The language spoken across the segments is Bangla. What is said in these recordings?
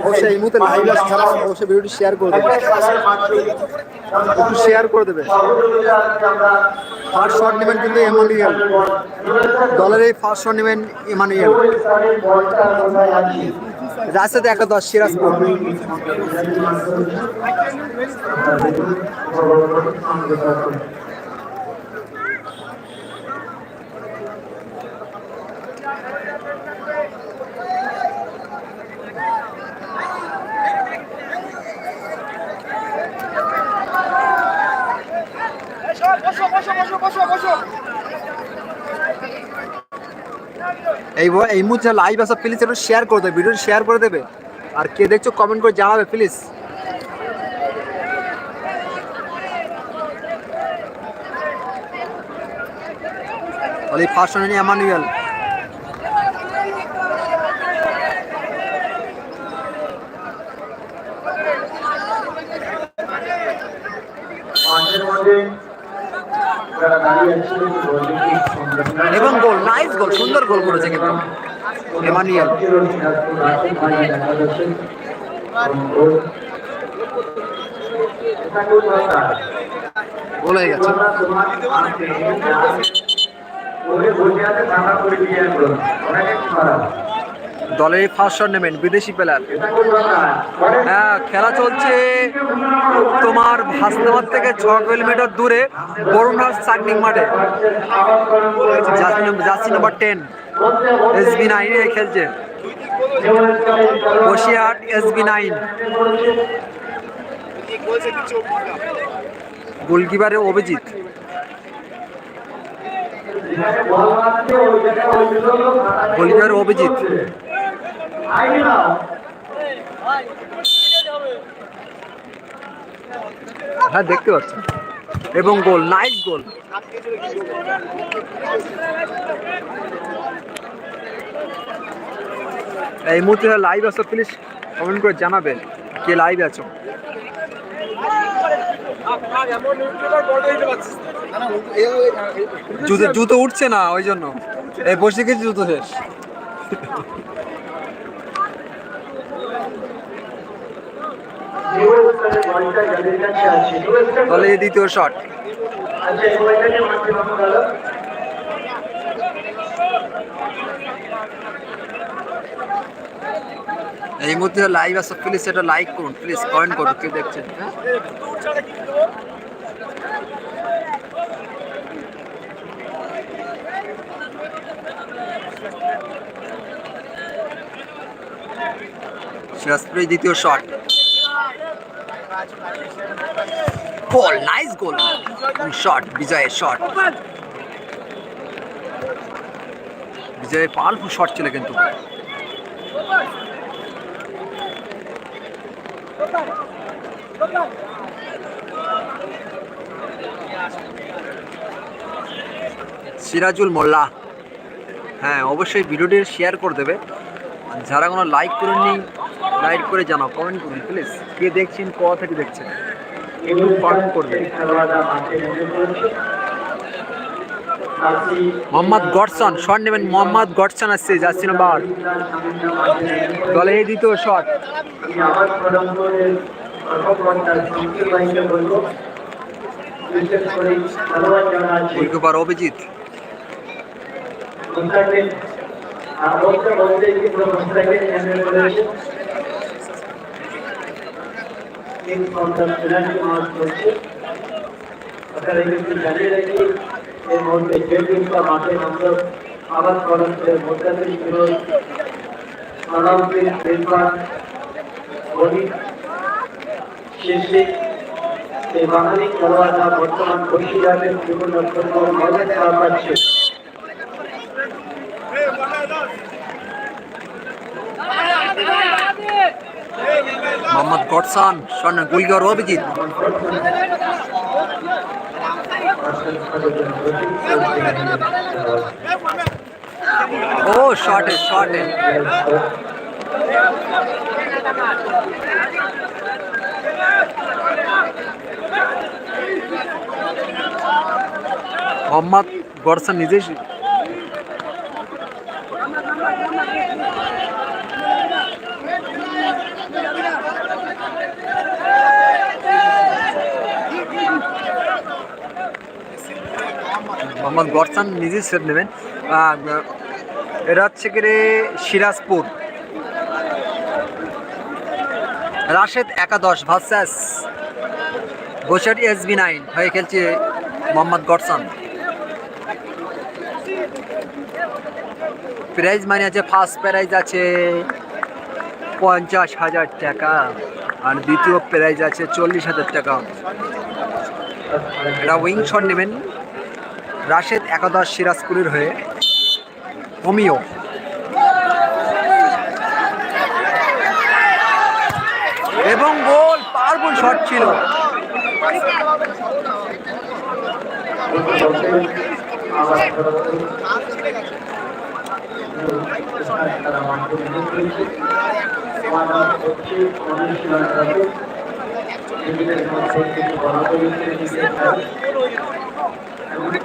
অবশ্যই এই মুহূর্তে লাইভ আছে ভিডিওটি শেয়ার করে দেবে। শেয়ার করে দেবে। ফার্স্ট শট নেবেন কিন্তু এমানুয়েল দলের এই ফার্স্ট শট নেবেন এমানুয়েল রাজশাহী একাদশ সিরাজপুর এই ব- এই এই মুহূর্তে লাইভ আসা প্লিজ একটু শেয়ার করে দেবে ভিডিওটি শেয়ার করে দেবে। আর কে দেখছ কমেন্ট করে জানাবে প্লিজ তাহলে ফার্স্ট মধ্যে যারা দাঁড়িয়ে আছে এবং গোল নাইস গোল সুন্দর গোল করেছে কিন্তু। এমানুয়েল। গোল হয়ে গেছে। দলের ফার্স্ট নেবেন বিদেশি প্লেয়ার হ্যাঁ খেলা চলছে তোমার হাসনাবাদ থেকে ছ কিলোমিটার দূরে বরুণহাট সাগনিং মাঠে। Jersey number ten S B নাইনে খেলছে। বসিরহাট এস বি নাইন গোলকিপারে অভিজিৎ। গোলকিপার অভিজিৎ। হ্যাঁ দেখতে পাচ্ছি। এবং গোল নাইস গোল। এই মুহূর্তে লাইভ আছো প্লিজ কমেন্ট করে জানাবে কে লাইভ আছো। জুতো জুতো উঠছে না, ওই জন্য। এই বসে গেছি, জুতো শেষ। তাহলে দ্বিতীয় শট এই মুহূর্তে লাইভ আছে প্লিজ সেটা লাইক করুন প্লিজ কমেন্ট করুন, কে দেখছেন হ্যাঁ? দ্বিতীয় shot goal nice goal shot বিজয়ের শট বিজয়ের পাওয়ারফুল শট ছিল কিন্তু। সিরাজুল মোল্লা। হ্যাঁ অবশ্যই ভিডিওটি শেয়ার করে দেবে। যারা কোনো লাইক করেননি লাইক করে জানাও কমেন্ট করুন প্লিজ কে দেখছেন ক থেকে দেখছেন? একটু কমেন্ট করবে। মোহাম্মদ গডসন শট নেবেন। মোহাম্মদ গডসন আসছে যাচ্ছি না বার দলে এই দ্বিতীয় শট। গোলকিপার অভিজিৎ। জানিয়ে রাখি এর মধ্যে যে দিনটা মাঠে আমরা আবার করার পরে মোটামুটি ছিল অনামপ্রিত বেলপান গণিত শেষে এই বাঙালি খেলোয়াড়রা বর্তমান বসিরহাটের বিভিন্ন মজার খেলা পাচ্ছে Mohammad Godson shot goalkeeper Abhijit. ও শটে শটে মোহাম্মদ গডসন নিজেই মোহাম্মদ গরসান নিজে সেট নেবেন। এটা হচ্ছে কি রে, সিরাজপুর। রাশেদ একাদশ versus Gosati S B nine, হয়ে খেলছে মোহাম্মদ গরসান। প্রাইজ মানে আছে ফার্স্ট প্রাইজ আছে পঞ্চাশ হাজার টাকা। আর দ্বিতীয় প্রাইজ আছে চল্লিশ হাজার টাকা। এটা উইং শট নেবেন। রাশেদ একাদশ সিরাজপুরের হয়ে হোমিও। এবং গোল পাওয়ারফুল শট ছিল।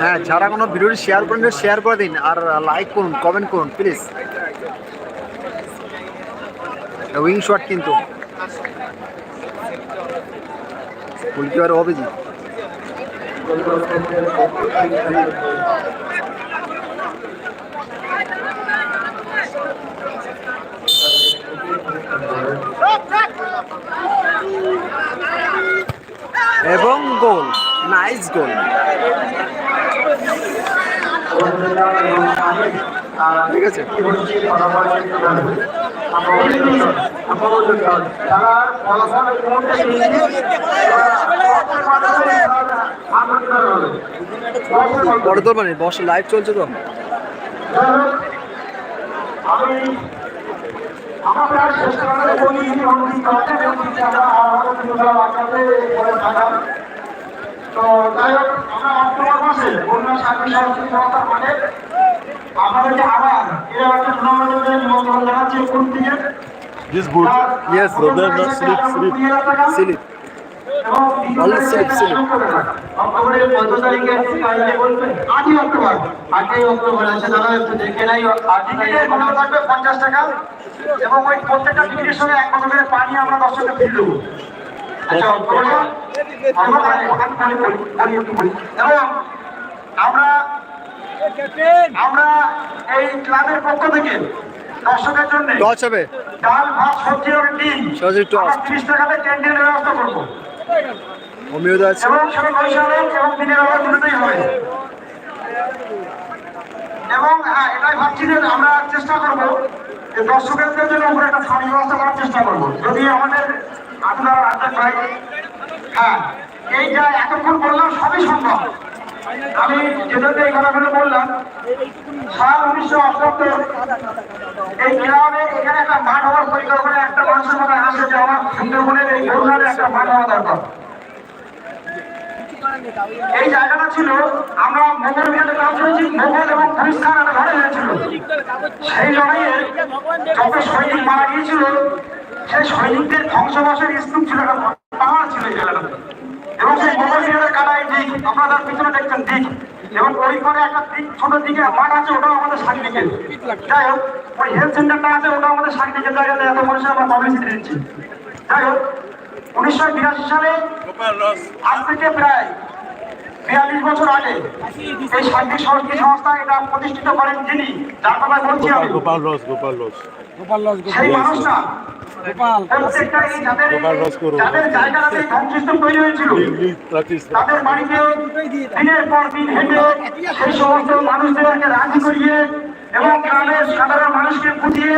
হ্যাঁ যারা কোনো ভিডিওটি শেয়ার করেন শেয়ার করে দিন আর লাইক করুন কমেন্ট করুন প্লিজ উইং শট কিন্তু। গোলকিপার অভিজিৎ। এবং গোল নাইস গোল ঠিক আছে। বড় তোর মানে বস লাইভ চলছে তো। আমি আমার বলি আমাদের দুটো বাচ্চাতে পরে থাকা তো যাই হোক আমরা অক্টোবর মাসে বন্যা সাথী সংস্কৃতি সংস্থার মানে আমাদের আবার এরা একটা টুর্নামেন্টের নিমন্ত্রণ জানাচ্ছি কোন দিকে This good. Yes, brother, not sleep, sleep. Sleep ভালো স্লিপ, স্লিপ। অক্টোবরের কত তারিখে আটই অক্টোবর আটই অক্টোবর আছে দাদা একটু দেখে নাই থাকবে পঞ্চাশ টাকা এবং ওই প্রত্যেকটা টিকিটের সঙ্গে এক বছর করে পানি আমরা দর্শককে ফিরে দেবো আচ্ছা অক্টোবরে আমরা। এবং আমরা আমরা এই ক্লাবের পক্ষ থেকে দর্শকের জন্য হবে ডাল ভাত সবজি এবং ডিম সবজি টস। তিরিশ টাকাতে ক্যান্টিনের ব্যবস্থা করব এবং সেটা বৈশালে এবং দিনের আবার দুটোতেই হবে এবং হ্যাঁ এটাই ভাবছি যে আমরা চেষ্টা করব দর্শকদের জন্য উপরে একটা ছাড়ি ব্যবস্থা করার চেষ্টা করব। যদি আমাদের আপনারা আড্ডা পাই হ্যাঁ এইটা এতক্ষণ বললাম সবই সম্ভব। আমি যেটাতে এই কথাগুলো বললাম, সাল উনিশশো অষ্টাত্তর এই গ্রামে এখানে একটা মাঠ হওয়ার পরিকল্পনা একটা মানুষের মধ্যে আসে যে আমার সুন্দরবনের এই একটা মাঠ হওয়া দরকার। এই জায়গাটা ছিল, আমরা মোগল বিরুদ্ধে কাজ করেছি মোগল এবং গুলিস্তান একটা হয়েছিল। সেই লড়াইয়ে যত সৈনিক মারা গিয়েছিল, সেই সৈনিকদের ধ্বংসবাসের স্তূপ ছিল একটা পাহাড় ছিল এই এবং সেই মোগল বিরুদ্ধে কাটাই দিক, আপনারা তার পিছনে দেখছেন দিক। এবং ওই করে একটা দিক, ছোট দিকে মাঠ আছে, ওটাও আমাদের সাংনিকে যাই হোক, ওই হেলথ সেন্টারটা আছে, ওটাও আমাদের সাংনিকের জায়গাতে এত মানুষের আমরা পাবলিসিটি দিচ্ছি। যাই হোক উনিশশো বিরাশি সালে আজ থেকে প্রায় বিয়াল্লিশ বছর আগে এই শান্তি সংস্কৃতি সংস্থা এটা প্রতিষ্ঠিত করেন যিনি যার কথা বলছি আমি. সেই মানুষটা গোপাল। রস Leave, leave, practice. তাদের বাড়িতে দিনের পর দিন হেঁটে সেই সমস্ত মানুষদেরকে রাজি করিয়ে এবং গ্রামের সাধারণ মানুষকে বুঝিয়ে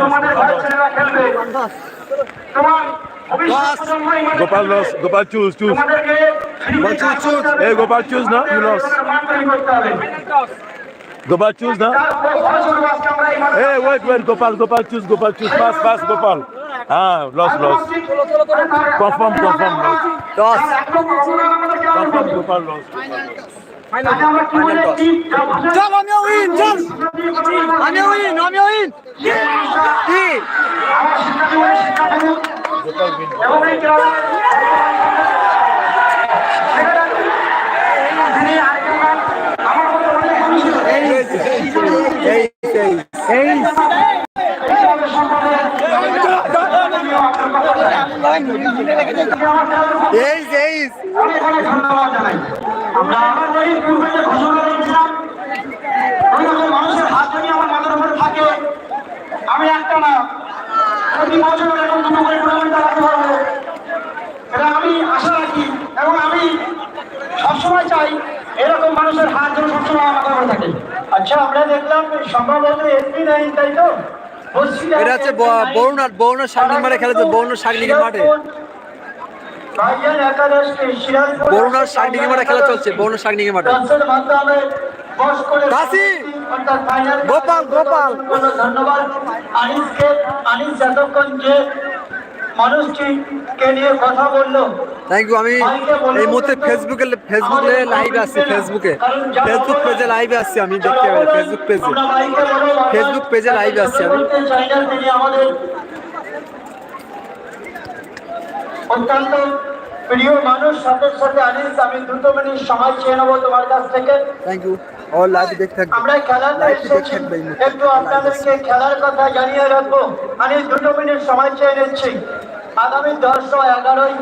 তোমাদের ঘরের ছেলেরা খেলবে। তোমার এই choose. তোমাদেরকে Gopal choose, choose. Hey, Gopal choose না, you lost. মান তৈরি Gopal choose না? এই মাঠে Hey, wait, wait, Gopal, Gopal choose, Gopal choose. Pass, pass, Gopal. Ah, lost, lost. Confirm, confirm, lost. Toss একদম অবদান আমাদের কেমন Confirm, Gopal lost. তাকে আমরা কি বলে কি যা ভাষা- চল আমিও উইন চল আমিও উইন আমিও উইন আমার আমার ওই পূর্বে ঘোষণা দিয়েছিলাম ওই রকম মানুষের হাত যদি আমার মাথার উপরে থাকে আমি একটা না প্রতি বছর এরকম দুটো করে টুর্নামেন্ট চালাতে পারব এটা আমি আশা রাখি এবং আমি সবসময় চাই এরকম মানুষের হাত যেন সবসময় আমার উপরে থাকে। আচ্ছা আমরা দেখলাম সম্ভবত এসপি নাইন তাই তো? এটা হচ্ছে বরুণার বরুণার শাকনিক মাঠে খেলেছে বরুণার শাকনিকের মাঠে। বরুণার শাকনিকের মাঠে খেলা চলছে বরুণার শাকনিকের মাঠে। করে গোপাল, গোপাল। ধন্যবাদ। আনিসকে আনিস যতক্ষণ যে মানুষটিকে নিয়ে কথা বলল? থ্যাংক ইউ আমি এই মুহূর্তে ফেসবুকে ফেসবুকে লাইভ আসছি ফেসবুকে ফেসবুক পেজে লাইভে আসছি আমি দেখতে পারি ফেসবুক পেজে ফেসবুক পেজে live আসছি আমি। অত্যন্ত প্রিয় মানুষ সাথে সাথে আনিস আমি দ্রুত মিনিট সময় চেয়ে নেব তোমার কাছ থেকে। থ্যাংক ইউ ওর লাইভ দেখতে থাকবে। আমরা খেলার লাইভ থাকবে একটু আপনাদেরকে খেলার কথা জানিয়ে রাখব। আমি দুটো মিনিট সময় চেয়ে নিচ্ছি। আগামী দশ এগারোই।